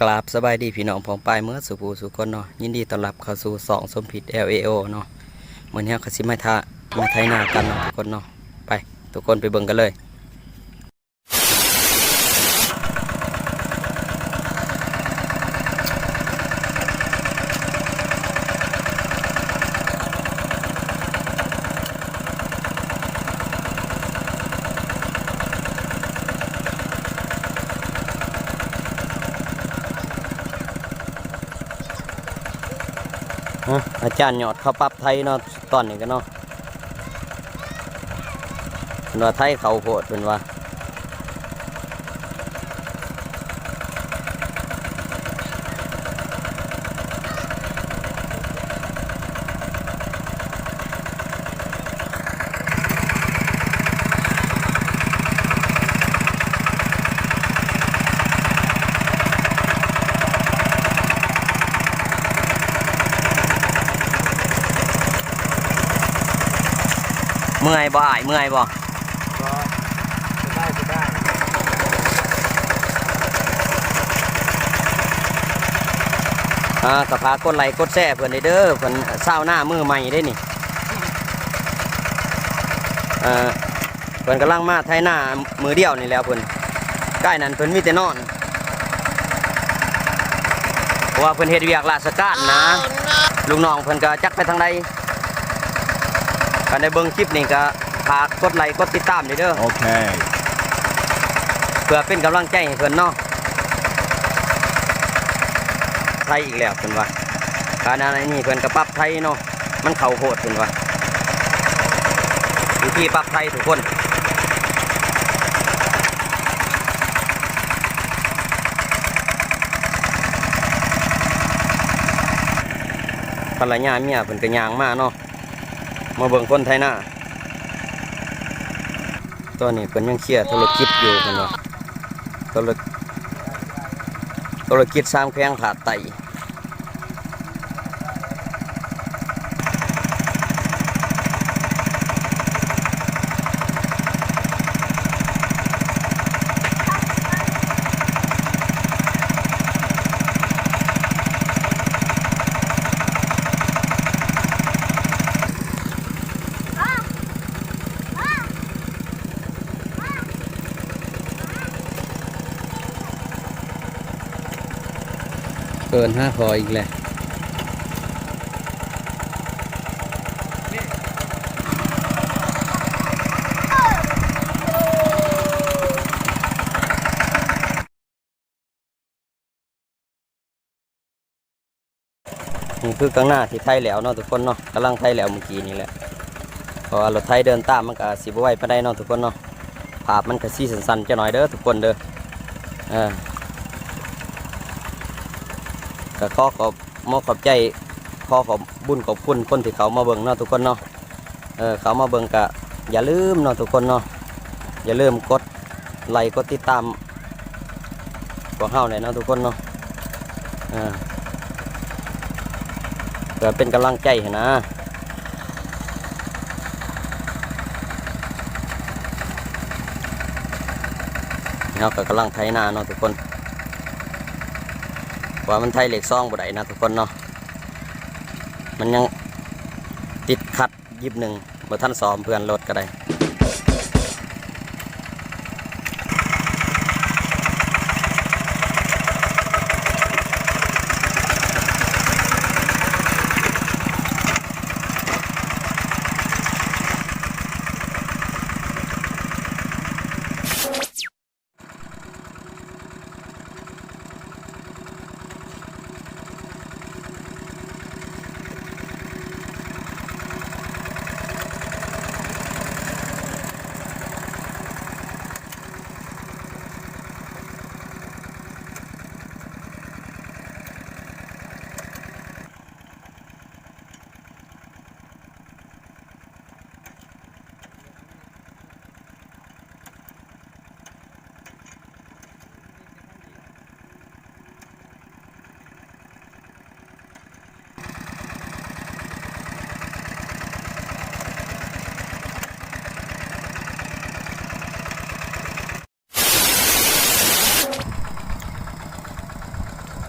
กราบสบายดีพี่น้องผองปลายเมื่อสุภูสุคนเนาะยินดีต้อนรับเข้าสู่สองสมผิด LAO เนาะเหมือนเฮาก็สิมาทามาไทยนากันเนาะทุกคนเนาะไป ทุกคนไปเบิ่งกันเลย อาจารย์ยอดเขาปรับไทยเนาะตอนนี้กันเนาะเพิ่นว่าไทยเขาโหดเป็นว่า เมื่อยบ่อ้ายเมื่อยบ่ก็จะได้จะได้อ่ากระพากดไลค์กดแชร์เพิ่นได้เด้อเพิ่นเศร้าวหน้ามือใหม่ได้นี่เอ่อเพิ่นกำลังมาไทยหน้ามือเดียวนี่แหล้วเพิ่นใกล้นั้นเพิ่นมีแต่นอนเพราะว่าเพิ่นเฮ็ดเวียกราชการนะ ลูกน้องเพิ่นก็จักไปทางใด กันได้เบิ่งคลิปนี่ก็ฝากกดไลค์กดติดตามด้วยเด้อ Okay. เพื่อเป็นกำลังใจให้เพิ่นเนาะไทยอีกแล้วเพิ่นว่าการอะไรนี่เพิ่นก็ปรับไทยเนาะมันเข้าโหดเพิ่นว่าวิธีปรับไทยทุกคนภรรยาเมียเพิ่นก็ย่างมาเนาะ มาเบิ่งคนไทยหน้าตอนนี้เพิ่นยังเคลียร์ธุรกิจอยู่เพิ่นว่าธุรธุรกิจสร้างแข้งขาดไต เกินห้าพออีกแหล้วนี่คือกลางหน้าที่ไทยแล้วเนาะทุกคนเนาะกำลังไทยแล้วเมื่อกี้นี่แหละพราะว่ารถไทยเดินตามมันก็สิบไหวไปได้เนาะทุกคนเนาะภาพมันก็สีสันๆจะหน่อยเด้อทุกคนเด้อเออ ก็ขอขอบมอขอบใจขอขอบบุญขอบคุณคนที่เขามาเบิ่งเนาะทุกคนเนาะเออเขามาเบิ่งกะอย่าลืมเนาะทุกคนเนาะอย่าลืมกดไลค์กดติดตามพวกเฮาหน่ยเนาะทุกคนเนาะเออเพื่อเป็นกำลังใจนะเราก็กำลังไถนาเนาะทุกคน ว่ามันไทยเหล็กซองบ่ได้นะทุกคนเนาะมันยังติดขัดยิบหนึ่งบ่ท่านซ้อมเพื่อนรถก็ได้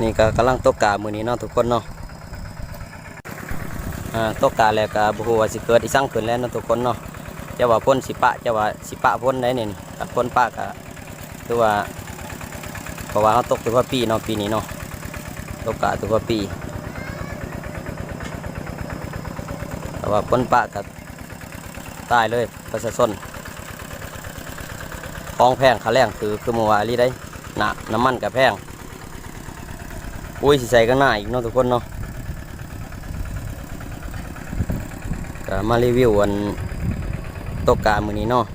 นี่ก็กำลังตกกามือนี้เนาะทุกคนเนาะตกกาแล้วก็บ่ฮู้ว่าสิเกิดอีสังขึ้นแล้วเนาะทุกคนเนาะจะว่าพ่นสิปะจะว่าสิปะพ่นได้นี่ถ้าพ่นปะก็คือว่าเพราะว่าเขาตกทุกปีเนาะปีนี้เนาะตกกาทุกปีแต่ว่าพ่นปะก็ตายเลยประชาชนของแพงค่าแรงคือคือมื่อวานนี้ได้หนาน้ำมันกับแพง อุ้ยสิใส่ข้างหน้าอีกเนาะทุกคนเนาะก็มารีวิววันตกกามือนี้เนาะ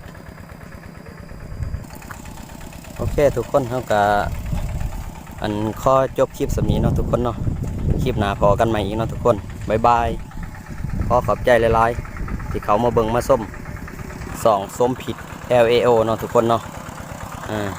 โอเคทุกคนเขาก็อันข้อจบคลิปสำนี้เนาะทุกคนเนาะคลิปหน้าพอกันใหม่อีกเนาะทุกคนบายบายขอขอบใจหลายๆที่เขามาเบิ่งมาส้มสองส้มผิด L A O เนาะทุกคนเนาะอ่า